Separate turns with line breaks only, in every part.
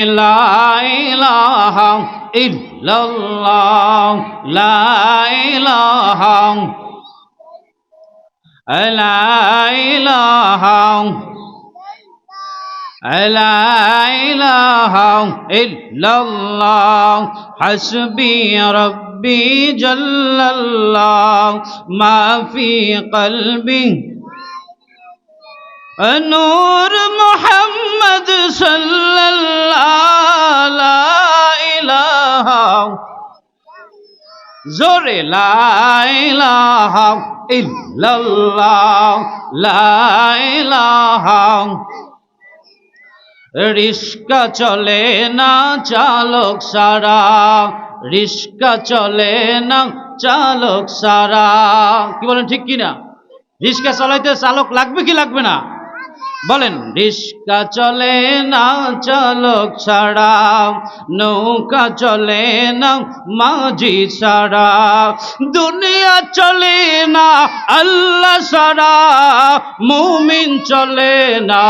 لا إله إلا الله لا إله لا إله لا إله إلا الله حسبي ربي جل الله ما في قلبي নূর মোহাম্মদ জোরে লাইলাহ ইল্লাল্লাহ রিস্কা চলে না চালক সারা রিস্কা চলে না চালক সারা। কি বলেন, ঠিক কিনা? রিস্কা চলাইতে চালক লাগবে কি লাগবে না? বলেন, রিস্কা চলে না, চালক ছাড়া নৌকা চলে না, মাঝি ছাড়া দুনিয়া চলে না, আল্লাহ ছাড়া মুমিন চলে না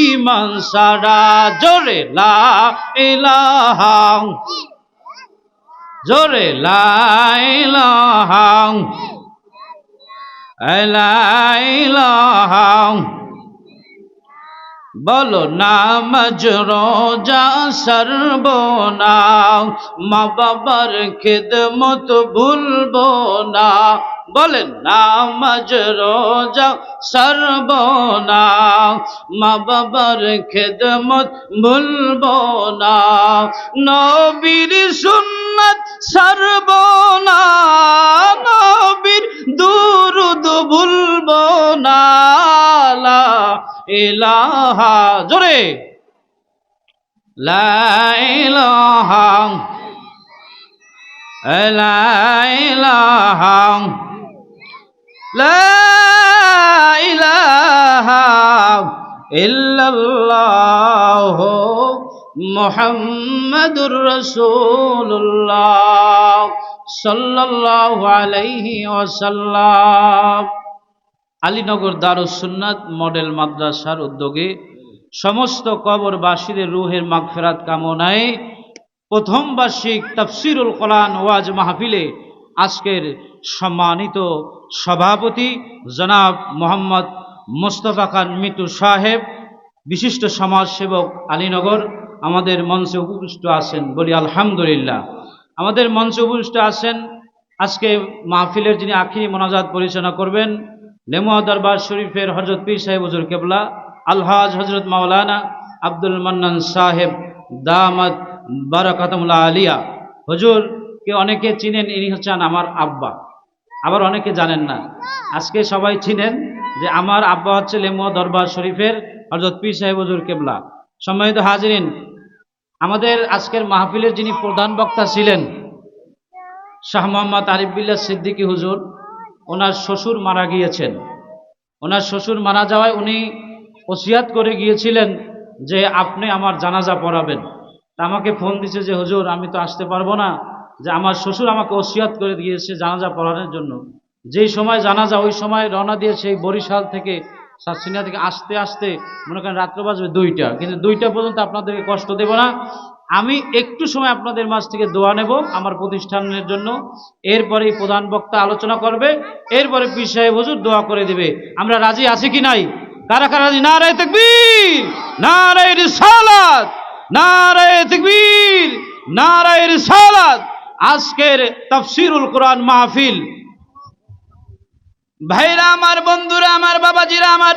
ইমান ছাড়া, জোরে লা ইলাহা, জোরে লা ইলাহা ইলাহা বলো নামাজ রোজা সর্বনা মা বাবার খেদমত ভুলবো না। বলেন নামাজ রোজা সর্বনা মা বাবার খেদমত ভুলবো না। নবীর সুন্নত সর্বনা নবীর দুরুদ ভুলবো না ইলাহা জোরে। লা ইলাহা লা ইলাহা লা ইলাহা ইল্লাল্লাহ মুহাম্মাদুর রাসূলুল্লাহ সাল্লাল্লাহু আলাইহি ওয়াসাল্লাম। আলীনগর দারুস সুন্নাত মডেল মাদ্রাসার উদ্যোগে সমস্ত কবরবাসীদের রুহের মাগফেরাত কামনায় প্রথম বার্ষিক তাফসিরুল কোরআন ওয়াজ মাহফিলে আজকের সম্মানিত সভাপতি জনাব মোহাম্মদ মোস্তফা খান মিতু সাহেব, বিশিষ্ট সমাজসেবক আলীনগর আমাদের মঞ্চে উপবিষ্ট আছেন বলি আলহামদুলিল্লাহ। আমাদের মঞ্চে উপবিষ্ট আছেন আজকে মাহফিলের যিনি আখিরি মোনাজাত পরিচালনা করবেন, লেমুয়া দরবার শরীফের হজরত পীর সাহেব হজুর কেবলা, আলহাজ হজরত মাওলানা আব্দুল মান্নান সাহেব দামাত বারাকাতমুল্লাহ আলিয়া। হজুর, কে অনেকে চিনেন, ইনি হচ্ছেন আমার আব্বা। আবার অনেকে জানেন না। আজকে সবাই চিনেন যে আমার আব্বা হচ্ছে লেমুয়া দরবার শরীফের হজরত পীর সাহেব হজুর কেবলা। সম্মানিত হাজিরিন আমাদের আজকের মাহফিলের যিনি প্রধান বক্তা ছিলেন, শাহ মোহাম্মদ আরিফ বিল্লাহ সিদ্দিকী হুজুর, ওনার শ্বশুর মারা গিয়েছেন। ওনার শ্বশুর মারা যাওয়ায় উনি ওসিয়াত করে গিয়েছিলেন যে আপনি আমার জানাজা পড়াবেন। তা আমাকে ফোন দিছে যে, হুজুর, আমি তো আসতে পারব না যে আমার শ্বশুর আমাকে ওসিয়াত করে দিয়েছে জানাজা পড়ানোর জন্য। যেই সময় জানাজা ওই সময় রওনা দিয়ে সেই বরিশাল থেকে সাতসিনা থেকে আসতে আসতে, মনে করেন রাত্র বাজবে দুইটা। কিন্তু দুইটা পর্যন্ত আপনাদেরকে কষ্ট দেব না। আমি একটু সময় আপনাদের মাঝ থেকে দোয়া নেব আমার প্রতিষ্ঠানের জন্য। এরপরে প্রধান বক্তা আলোচনা করবে। এরপরে পীর সাহেব হুজুর দোয়া করে দেবে। আমরা রাজি আছি কি নাই? কারা কারা রাজি? না রায় তকবীর! না রায় রিসালাত! না রায় তকবীর! না রায় রিসালাত! আজকের তাফসিরুল কোরআন মাহফিল ভাইরা আমার, বন্ধুরা আমার, বাবাজিরা আমার,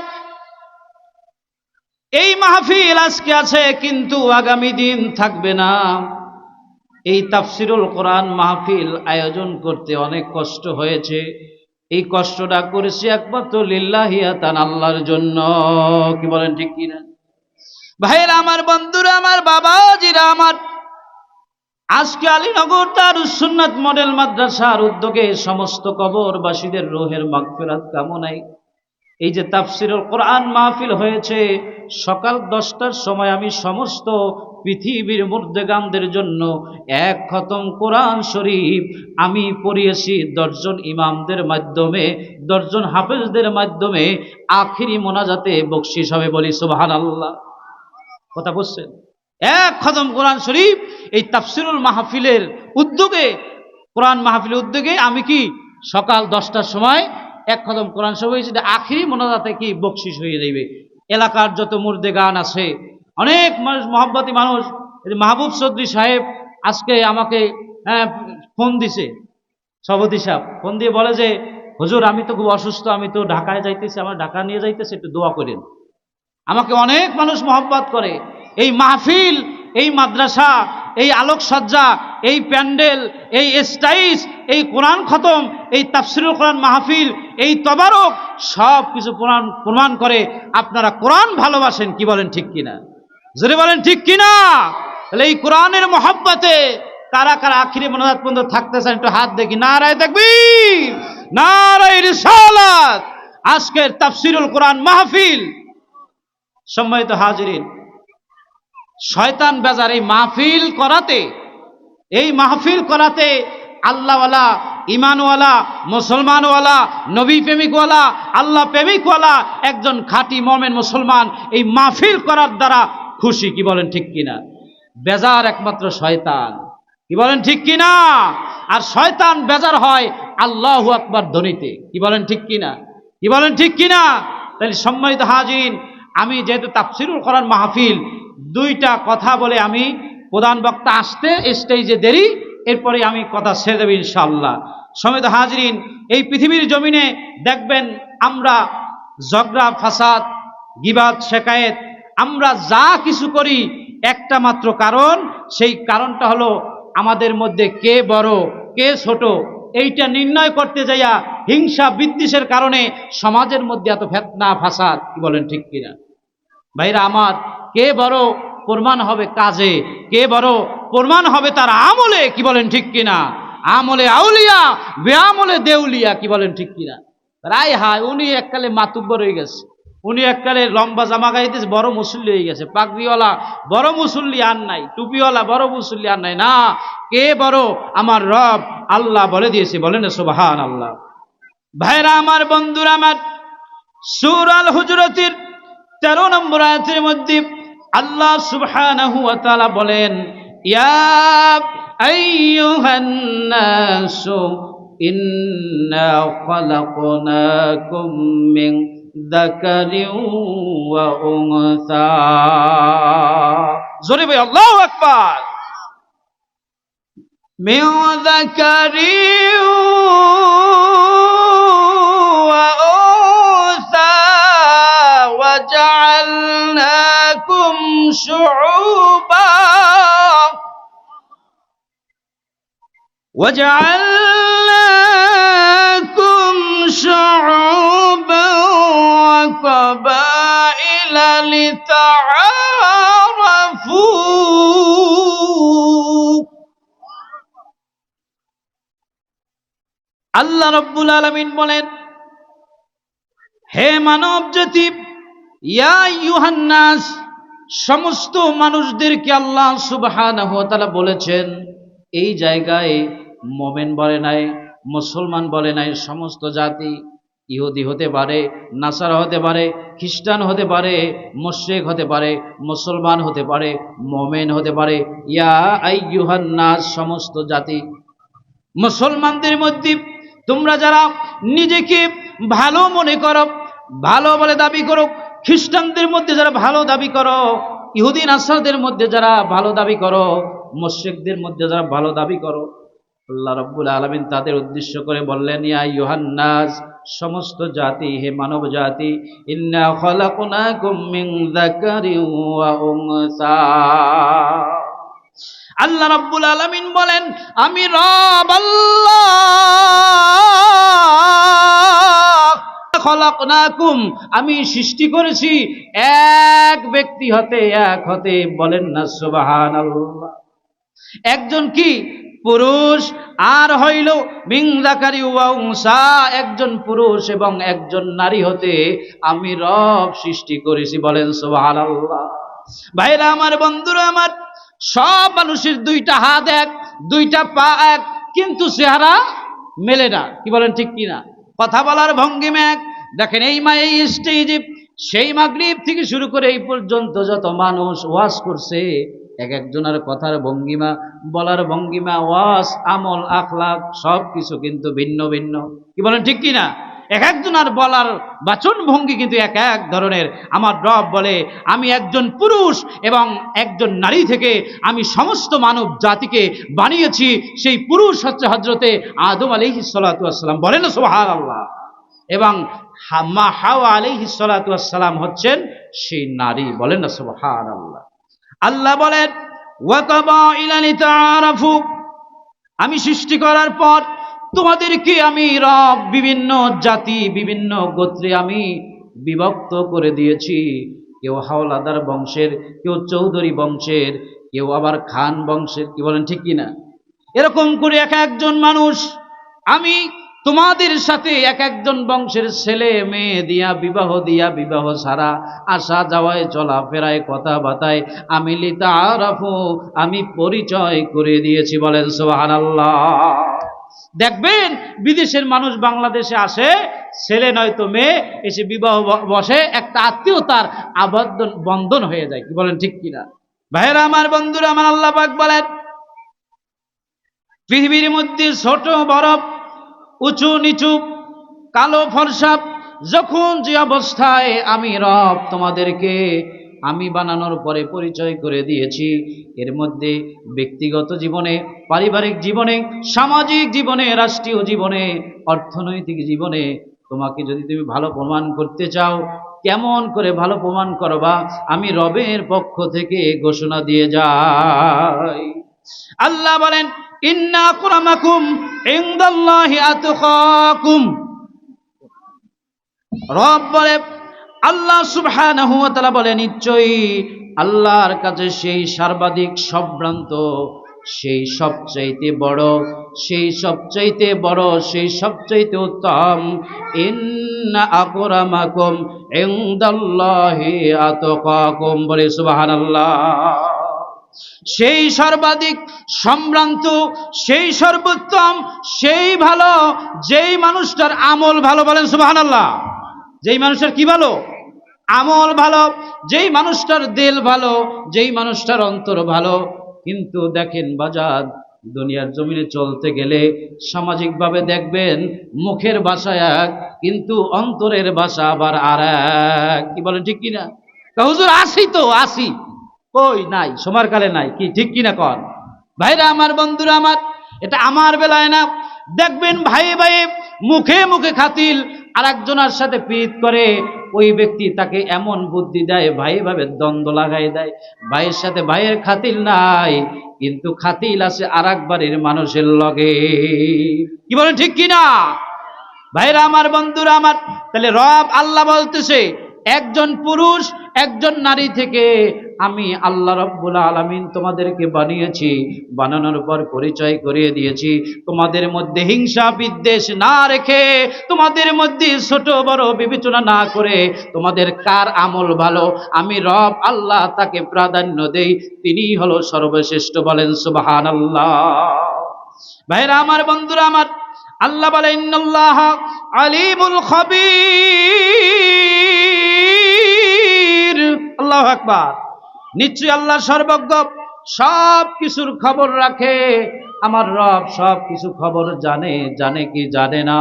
এই মাহফিল আজকে আছে, কিন্তু আগামী দিন থাকবে না। এই তাফসিরুল কোরআন মাহফিল আয়োজন করতে অনেক কষ্ট হয়েছে। এই কষ্টটা করেছি একমাত্র লিল্লাহিয়াতান আল্লাহর জন্য। কি বলেন ঠিক কিনা? ভাইরা আমার, বন্ধুরা আমার, বাবাজিরা আমার আজকে আলীনগর তার সুন্নাত মডেল মাদ্রাসার উদ্যোগে সমস্ত কবরবাসীদের রোহের মাগফিরাত কামনায় এই যে তাফসিরুল কোরআন মাহফিল হয়েছে, সকাল দশটার সময় আমি সমস্ত পৃথিবীর মুর্দেগামদের জন্য এক খতম কোরআন শরীফ আমি পড়িয়েছি দশজন ইমামদের মাধ্যমে, দশজন হাফেজদের মাধ্যমে। আখিরি মোনাজাতে বকশিস হবে বলি সুবাহান আল্লাহ কথা বুঝছেন এক খতম কোরআন শরীফ এই তাফসিরুল মাহফিলের উদ্যোগে কোরআন মাহফিলের উদ্যোগে আমি কি সকাল দশটার সময় এক খতম কোরআন শরীফ হয়েছে আখিরি মনোদাতে কি বকশিস হয়ে যাইবে। এলাকার যত মুর্দে গান আছে অনেক মানুষ মহব্বতী মানুষ মাহবুব চৌধুরী সাহেব আজকে আমাকে হ্যাঁ, ফোন দিছে সভাপতি সাহেব। ফোন দিয়ে বলে যে হুজুর আমি তো খুব অসুস্থ আমি তো ঢাকায় যাইতেছি আমার ঢাকা নিয়ে যাইতেছি একটু দোয়া করেন। আমাকে অনেক মানুষ মহব্বত করে এই মাহফিল, এই মাদ্রাসা, এই আলোকসজ্জা, এই প্যান্ডেল, এই স্টাইস, এই কোরআন খতম, এই তাফসিরুল কোরআন মাহফিল, এই তবারক, সব কিছু প্রমাণ প্রমাণ করে আপনারা কোরআন ভালোবাসেন, কি বলেন ঠিক কিনা? যদি বলেন ঠিক কিনা? তাহলে এই কোরআনের মহব্বতে কারা কারা আখিরি মনোজাত পর্যন্ত থাকতে চান, একটু হাত দেখি। নারায় দেখবি নারায় আজকের তাফসিরুল কোরআন মাহফিল, সম্মানিত হাজিরিন শয়তান বেজার এই মাহফিল করাতে, এই মাহফিল করাতে আল্লাহওয়ালা ইমানওয়ালা মুসলমানওয়ালা নবী প্রেমিকওয়ালা আল্লাহ প্রেমিকওয়ালা একজন খাঁটি মমেন মুসলমান এই মাহফিল করার দ্বারা খুশি, কি বলেন ঠিক কিনা? বেজার একমাত্র শয়তান, কি বলেন ঠিক কিনা? আর শয়তান বেজার হয় আল্লাহু আকবার ধ্বনিতে, কি বলেন ঠিক কিনা? কি বলেন ঠিক কিনা? তাহলে সম্মানিত হাজিন আমি যেহেতু তাফসিরুল কোরআন মাহফিল দুইটা কথা বলে আমি প্রধান বক্তা আসতে স্টেজে দেরি, এরপরে আমি কথা ছেড়ে দেব ইনশাআল্লাহ। সমেত হাজরিন, এই পৃথিবীর জমিনে দেখবেন আমরা ঝগড়া, ফাসাদ, গিবাদ, শেকায়েত, আমরা যা কিছু করি, একটা মাত্র কারণ, সেই কারণটা হলো আমাদের মধ্যে কে বড়, কে ছোট, এইটা নির্ণয় করতে যাইয়া হিংসা, বিদ্বেষের কারণে সমাজের মধ্যে এত ফেতনা, ফাসাদ, কি বলেন ঠিক কিনা? ভাইরা আমার, কে বড় প্রমাণ হবে কাজে? কে বড় প্রমাণ হবে তার আমলে, কি বলেন ঠিক কিনা? আমলে আউলিয়া, বেআমলে দেউলিয়া, কি বলেন ঠিক কিনা? রায় হায়, উনি এককালে মাতুব্বর হয়ে গেছে। উনি এককালে লম্বা জামা গাইতেছে বড় মুসল্লি হয়ে গেছে। পাগড়িওয়ালা, বড় মুসল্লি আর নাই, টুপিওয়ালা, বড় মুসল্লি আর নাই। না, কে বড় আমার রব আল্লাহ বলে দিয়েছে, বলেন সুবাহান আল্লাহ ভাইরা আমার, বন্ধুরা আমার, সুর আল হুজরতির তেরো নম্বর আয়াতের মধ্যে আল্লাহ সুবহানাহু ওয়া তাআলা বলেন, ইয়া আইয়ুহান নাসু ইন্না খালাকনাকুম মিন যাকারিন ওয়া উনসা। জোরে ভাই আল্লাহু আকবার। মিন যাকারিন شعوبا وجعلناكم شعوبا وقبائل لتعارفوا আল্লাহ রব্বুল আলমিন বলেন হে মানব জাতি ইয়া ইউহান্নাস সমস্ত মানুষদেরকে আল্লাহ তাআলা বলেছেন, এই জায়গায় মোমেন বলে নাই, মুসলমান বলে নাই, সমস্ত জাতি ইহুদি হতে পারে, নাসারা হতে পারে, খ্রিস্টান হতে পারে, মুশরিক হতে পারে, মুসলমান হতে পারে, মোমেন হতে পারে, ইয়া আইয়ুহান্নাস সমস্ত জাতি মুসলমানদের মধ্যে তোমরা যারা নিজেকে ভালো মনে করো, ভালো বলে দাবি করো খ্রিস্টানদের মধ্যে যারা ভালো দাবি করো ইহুদিন আসাদের মধ্যে যারা ভালো দাবি করো, মুশ্রিকদের মধ্যে যারা ভালো দাবি করো, আল্লাহ রব্বুল আলমিন তাদের উদ্দেশ্য করে বললেন, ইয়া ইউহান্নাস, সমস্ত জাতি, হে মানব জাতি আল্লাহ রব্বুল আলামিন বলেন, আমি রব আল্লাহ। আমি সৃষ্টি করেছি, এক ব্যক্তি হতে এক হতে, বলেন না সুবহানাল্লাহ। একজন কি? পুরুষ, আর হইল মিংদাকারি উংসা একজন পুরুষ এবং একজন নারী হতে আমি রব সৃষ্টি করেছি, বলেন সুবহানাল্লাহ। ভাইরা আমার, বন্ধুরা আমার, সব মানুষের দুইটা হাত এক, দুইটা পা এক, কিন্তু চেহারা মেলে না, কি বলেন ঠিক কিনা? কথা বলার ভঙ্গিমা এক দেখেন এই মা, এই স্টেজে সেই মাগরীব থেকে শুরু করে এই পর্যন্ত যত মানুষ ওয়াজ করছে, এক একজনের কথার ভঙ্গিমা বলার ভঙ্গিমা ওয়াস আমল আখলাক সব কিছু কিন্তু ভিন্ন ভিন্ন। কি বলেন, ঠিক কি না এক একজনের বলার বাচন ভঙ্গি কিন্তু এক এক ধরনের। আমার রব বলে, আমি একজন পুরুষ এবং একজন নারী থেকে আমি সমস্ত মানব জাতিকে বানিয়েছি। সেই পুরুষ হচ্ছে হজরতে আদম আলিহি সালাতাম বলেন সোহার আল্লাহ এবং মা হাওয়া আলিহি সালাতাম হচ্ছেন সেই নারী। বলেন না সোহার আল্লাহ আল্লাহ বলেন আমি সৃষ্টি করার পর তোমাদেরকে আমি রব বিভিন্ন জাতি, বিভিন্ন গোত্রে আমি বিভক্ত করে দিয়েছি। কেউ হাওলাদার বংশের, কেউ চৌধুরী বংশের, কেউ আবার খান বংশের, কি বলেন ঠিক কিনা? এরকম করে এক একজন মানুষ, আমি তোমাদের সাথে এক একজন বংশের ছেলে, মেয়ে দিয়া, বিবাহ দিয়া, বিবাহ সারা, আসা যাওয়ায় চলাফেরায় কথাবার্তায় আমি লিতা আরাফু আমি পরিচয় করে দিয়েছি বলেন সোহান দেখবেন, বিদেশের মানুষ বাংলাদেশে আসে, ছেলে নয়তো মেয়ে, এসে বিবাহ বসে, একটা আত্মীয়তার আবদ্ধ বন্ধন হয়ে যায়, কি বলেন ঠিক কিনা? ভাইরা আমার, বন্ধুরা আমার, আল্লাহ পাক বলেন, পৃথিবীর মধ্যে ছোট, বড়, উঁচু, নিচু, কালো, ফর্সা, যখন যে অবস্থায় আমি রব তোমাদেরকে আমি বানানোর পরে পরিচয় করে দিয়েছি। এর মধ্যে ব্যক্তিগত জীবনে, পারিবারিক জীবনে, সামাজিক জীবনে, রাষ্ট্রীয় জীবনে, অর্থনৈতিক জীবনে তোমাকে যদি তুমি ভালো প্রমাণ করতে চাও, কেমন করে ভালো প্রমাণ করবা, আমি রবের পক্ষ থেকে ঘোষণা দিয়ে যাই। আল্লাহ বলেন ইনদাল্লাহি আতকাকুম রব বলে আল্লাহ সুবহানাহু ওয়া তাআলা বলে নিশ্চয়ই আল্লাহর কাছে সেই সর্বাধিক সম্ভ্রান্ত, সেই সবচাইতে বড়, সেই সবচাইতে বড়, সেই সবচাইতে উত্তম। ইন্না আকরামাকুম ইনদাল্লাহি আতকাকুম। বলে, সুবহানাল্লাহ। সেই সর্বাধিক সম্ভ্রান্ত, সেই সর্বোত্তম, সেই ভালো, যেই মানুষটার আমল ভালো, বলেন সুবাহান আল্লাহ যেই মানুষটার কি ভালো? আমল ভালো, যেই মানুষটার দিল ভালো, যেই মানুষটার অন্তর ভালো। কিন্তু দেখেন বাজার, দুনিয়ার জমিনে চলতে গেলে সামাজিকভাবে দেখবেন মুখের ভাষা এক, কিন্তু অন্তরের ভাষা আবার আর এক। কি বলেন ঠিক কিনা? হুজুর, আসি তো, আসি। কই নাই সময় কালে নাই, কি ঠিক কিনা কর ভাইরা আমার, বন্ধুরা আমার, এটা আমার বেলায় না। দেখবেন ভাই ভাই মুখে মুখে খাতিল আর একজনের সাথে প্রীত করে ওই ব্যক্তি তাকে এমন বুদ্ধি দেয় ভাই ভাবে দ্বন্দ্ব লাগাই দেয়, ভাইয়ের সাথে ভাইয়ের খাতিল নাই, কিন্তু খাতিল আছে আর একবারের মানুষের লগে। কি বলেন ঠিক কিনা? ভাইরা আমার, বন্ধুরা আমার, তাহলে রব আল্লাহ বলতেছে, একজন পুরুষ, একজন নারী থেকে আমি আল্লাহ রব্বুল আলমিন তোমাদেরকে বানিয়েছি, বানানোর পর পরিচয় করিয়ে দিয়েছি। তোমাদের মধ্যে হিংসা, বিদ্বেষ না রেখে, তোমাদের মধ্যে ছোট বড় বিবেচনা না করে তোমাদের কার আমল ভালো? আমি রব আল্লাহ তাকে প্রাধান্য দেই তিনি হলো সর্বশ্রেষ্ঠ বলেন সুবাহান আল্লাহ ভাইরা আমার, বন্ধুরা আমার, আল্লাহ বলে ইন্নাল্লাহ আলিমুল খবীর। আল্লাহ আকবার। নিশ্চয়ই আল্লাহ সর্বজ্ঞ। সব কিছুর খবর রাখে। আমার রব সব কিছু খবর জানে জানে কি জানে না।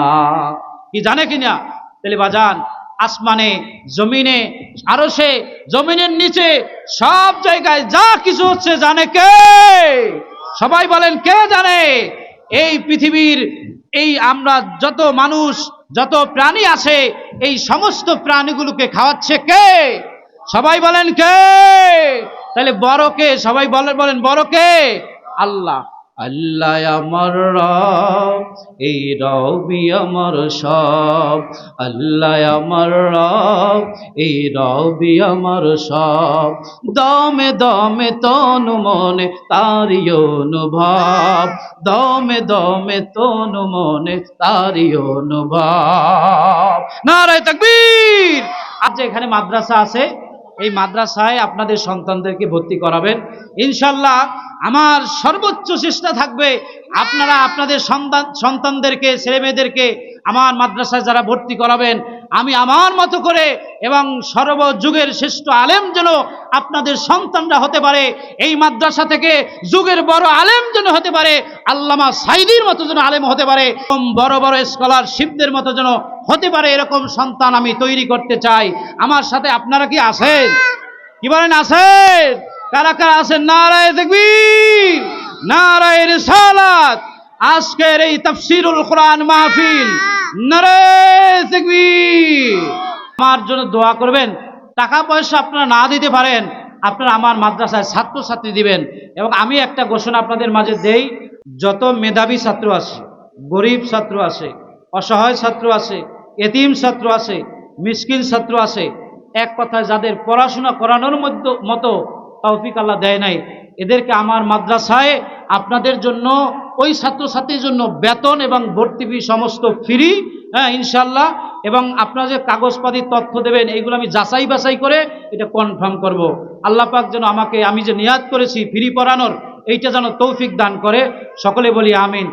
কি জানে কি না? তাহলে বাজান, আসমানে, জমিনে আরও সে জমিনের নিচে, সব জায়গায় যা কিছু হচ্ছে জানে কে? সবাই বলেন, কে জানে? এই পৃথিবীর, এই আমরা যত মানুষ, যত প্রাণী আছে, এই সমস্ত প্রাণীগুলোকে খাওয়াচ্ছে কে? সবাই বলেন কে? তাহলে বড় কে? সবাই বলেন বলেন বড় কে? আল্লাহ। আল্লাহ আমার রব এই রবি আমার সব। আল্লাহ আমার রব এই রবি আমার সব। দমে দমে তনু মনে তারি অনুভব। দমে দমে তনু মনে তারি অনুভব। নারায় তাকবীর! আজ এখানে মাদ্রাসা আছে? এই মাদ্রাসায় আপনাদের সন্তানদেরকে ভর্তি করাবেন। ইনশাল্লাহ আমার সর্বোচ্চ চেষ্টা থাকবে আপনারা আপনাদের সন্তান, সন্তানদেরকে, ছেলেমেয়েদেরকে আমার মাদ্রাসায় যারা ভর্তি করাবেন, আমি আমার মতো করে এবং সর্বযুগের শ্রেষ্ঠ আলেম যেন আপনাদের সন্তানরা হতে পারে, এই মাদ্রাসা থেকে যুগের বড় আলেম যেন হতে পারে, আল্লামা সাইদির মতো যেন আলেম হতে পারে বড় বড় স্কলারশিপদের মতো যেন হতে পারে এরকম সন্তান আমি তৈরি করতে চাই। আমার সাথে আপনারা কি আছেন? কি বলেন আছেন? কারা কারা আছেন? নারায় দেখবি নারায় রিসালাত। আজকের এই তাফসিরুল কোরআন মাহফিল, নারায় দেখবি আমার জন্য দোয়া করবেন। টাকা পয়সা আপনারা না দিতে পারেন, আপনারা আমার মাদ্রাসায় ছাত্রছাত্রী দিবেন। এবং আমি একটা ঘোষণা আপনাদের মাঝে দেই, যত মেধাবী ছাত্র আছে, গরিব ছাত্র আছে অসহায় ছাত্র আছে, এতিম ছাত্র আছে, মিসকিন ছাত্র আছে। এক কথায় যাদের পড়াশোনা করানোর মধ্য, মতো তৌফিক আল্লাহ দেয় নাই, এদেরকে আমার মাদ্রাসায় আপনাদের জন্য, ওই ছাত্রছাত্রীর জন্য বেতন এবং ভর্তি ফি সমস্ত ফ্রি হ্যাঁ ইনশাল্লাহ এবং আপনারা যে কাগজপাতি তথ্য দেবেন, এইগুলো আমি যাচাই বাছাই করে এটা কনফার্ম করব। আল্লাহ পাক যেন আমাকে, আমি যে নিয়াদ করেছি ফ্রি পড়ানোর, এইটা যেন তৌফিক দান করে। সকলে বলি আমিন।